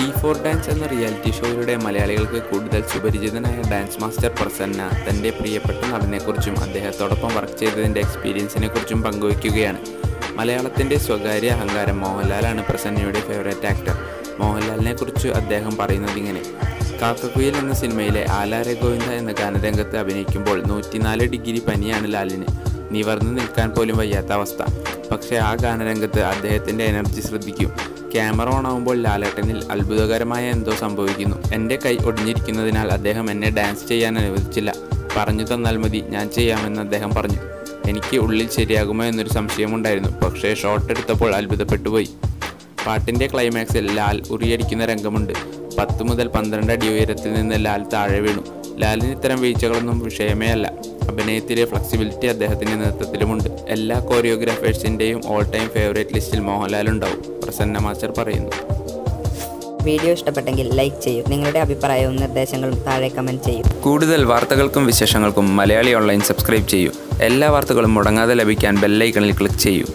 D four dance എന്ന reality ഷോയിലൂടെ മലയാളികൾക്ക് കൂടുതൽ സുപരിചിതനായ ഡാൻസ് മാസ്റ്റർ പ്രസന്ന തന്റെ പ്രിയപ്പെട്ട നടനെക്കുറിച്ചും അദ്ദേഹത്തോടൊപ്പം വർക്ക് ചെയ്തതിന്റെ എക്സ്പീരിയൻസിനെ കുറിച്ചും പങ്കുവയ്ക്കുകയാണ്. മലയാളത്തിന്റെ സ്വകാര്യ അഹങ്കാരം മോഹൻലാലാണ് പ്രസന്നയുടെ ഫേവറേറ്റ് ആക്ടർ മോഹൻലാലിനെ കുറിച്ച് അദ്ദേഹം പറയുന്നത് ഇങ്ങനെ കാക്കക്കുയിൽ എന്ന സിനിമയിലെ ആലാര ഗോവിന്ദ എന്ന ഗാനരംഗത്ത് അഭിനയിക്കുമ്പോൾ നൂറ്റിനാല് ഡിഗ്രി പനിയാണ് ലാലിന്. നിവർന്നു നിൽക്കാൻ പോലും വയ്യാത്ത അവസ്ഥ. പക്ഷേ ആ ഗാനരംഗത്ത് അദ്ദേഹത്തിന്റെ എനർജി ശ്രദ്ധിക്കും. ക്യാമറ ഓൺ ആവുമ്പോൾ ലാലേട്ടനിൽ അത്ഭുതകരമായ എന്തോ സംഭവിക്കുന്നു. എന്റെ കൈ ഒടിഞ്ഞിരിക്കുന്നതിനാൽ അദ്ദേഹം എന്നെ ഡാൻസ് ചെയ്യാൻ അനുവദിച്ചില്ല. പറഞ്ഞു തന്നാൽ മതി ഞാൻ ചെയ്യാമെന്ന് അദ്ദേഹം പറഞ്ഞു. എനിക്ക് ഉള്ളിൽ ശരിയാകുമോ എന്നൊരു സംശയമുണ്ടായിരുന്നു. പക്ഷേ ഷോട്ട് എടുത്തപ്പോൾ അത്ഭുതപ്പെട്ടുപോയി. പാട്ടിന്റെ ക്ലൈമാക്സിൽ ലാൽ ഉറിയടിക്കുന്ന രംഗമുണ്ട്. പത്ത് മുതൽ പന്ത്രണ്ട് അടി ഉയരത്തിൽ നിന്ന് ലാൽ താഴെ വീണു. ലാലിന് ഇത്തരം വീഴ്ചകളൊന്നും വിഷയമേ അല്ല. അഭിനയത്തിലെ ഫ്ലെക്സിബിലിറ്റി അദ്ദേഹത്തിന്റെ നേതൃത്വത്തിലുമുണ്ട്. എല്ലാ കോറിയോഗ്രാഫേഴ്സിന്റെയും ഓൾ ടൈം ഫേവറേറ്റ് ലിസ്റ്റിൽ മോഹൻലാൽ ഉണ്ടാവും പ്രസന്ന മാസ്റ്റർ പറയുന്നു. വീഡിയോ ഇഷ്ടപ്പെട്ടെങ്കിൽ ലൈക്ക് ചെയ്യൂ. നിങ്ങളുടെ അഭിപ്രായവും നിർദ്ദേശങ്ങളും താഴെ കമന്റ് ചെയ്യൂ. കൂടുതൽ വാർത്തകൾക്കും വിശേഷങ്ങൾക്കും മലയാളി ഓൺലൈൻ സബ്സ്ക്രൈബ് ചെയ്യൂ. എല്ലാ വാർത്തകളും മുടങ്ങാതെ ലഭിക്കാൻ ബെല്ലൈക്കണിൽ ക്ലിക്ക് ചെയ്യൂ.